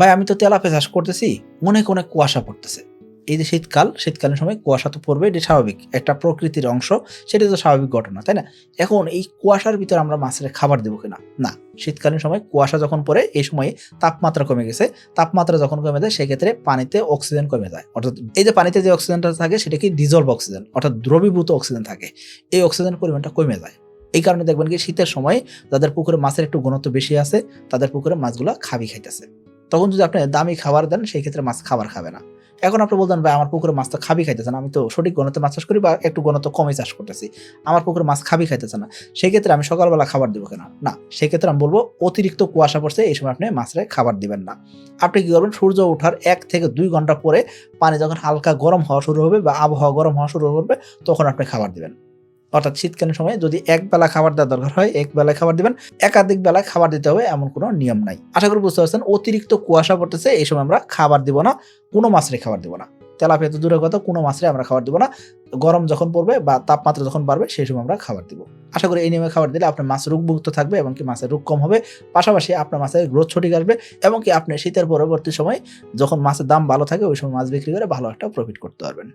ভাই, আমি তো তেলাপিয়া চাষ করতেছি, অনেক অনেক কুয়াশা পড়তেছে। এই যে শীতকাল, শীতকালীন সময় কুয়াশা তো পড়বে এটি স্বাভাবিক। একটা প্রকৃতির অংশ সেটা তো স্বাভাবিক ঘটনা, তাই না? এখন এই কুয়াশার ভিতরে আমরা মাছের খাবার দেবো কিনা? না। শীতকালীন সময় কুয়াশা যখন পড়ে, এই সময় তাপমাত্রা কমে গেছে। তাপমাত্রা যখন কমে যায়, সেক্ষেত্রে পানিতে অক্সিজেন কমে যায়। অর্থাৎ এই যে পানিতে যে অক্সিজেনটা থাকে, সেটা কি ডিজলভ অক্সিজেন? অর্থাৎ দ্রবীভূত অক্সিজেন থাকে। এই অক্সিজেন পরিমাণটা কমে যায়। এই কারণে দেখবেন কি, শীতের সময় যাদের পুকুরে মাছের একটু ঘনত্ব বেশি আছে, তাদের পুকুরে মাছগুলো খাবি খাইতেছে। তখন যদি আপনি দামি খাবার দেন, সেই ক্ষেত্রে মাছ খাবার খাবে না। এখন আপনি বলতেন ভাই, আমার পুকুরে মাছ তো খাবি খাইতেছে না। আমি তো সঠিক গণতে মাছ চাষ করি বা একটু গণত কমে চাষ করতেছি। আমার পুকুরে মাছ খাবি খাইতেছে না। সেই ক্ষেত্রে আমি সকালবেলা খাবার দিব কেন? না সেই ক্ষেত্রে আমি বলব, অতিরিক্ত কুয়াশা পড়ছে, এই সময় আপনি মাছের খাবার দিবেন না। আপনি কী করবেন, সূর্য ওঠার এক থেকে দুই ঘণ্টা পরে পানি যখন হালকা গরম হওয়া শুরু হবে বা আবহাওয়া গরম হওয়া শুরু করবে তখন আপনি খাবার দিবেন। অর্থাৎ শীতকালীন সময় যদি এক বেলা খাবার দেওয়ার দরকার হয়, এক বেলায় খাবার দিবেন, একাধিক বেলায় খাবার দিতে হবে এমন কোনো নিয়ম নাই। আশা করি বুঝতে পারছেন, অতিরিক্ত কুয়াশা পড়তেছে, এই সময় আমরা খাবার দিব না, কোনো মাছের খাবার দিব না। তেলাপিয়া তো দূরের কথা, কোনো মাছের আমরা খাবার দিব না। গরম যখন পড়বে বা তাপমাত্রা যখন বাড়বে, সেই সময় আমরা খাবার দিব। আশা করি এই নিয়মে খাবার দিলে আপনার মাছ রোগমুক্ত থাকবে এবং কি মাছের রোগ কম হবে। পাশাপাশি আপনার মাছের গ্রোথ সঠিক আসবে এবং কি আপনি শীতের পরবর্তী সময় যখন মাছের দাম ভালো থাকে, ওই সময় মাছ বিক্রি করে ভালো একটা প্রফিট করতে পারবেন।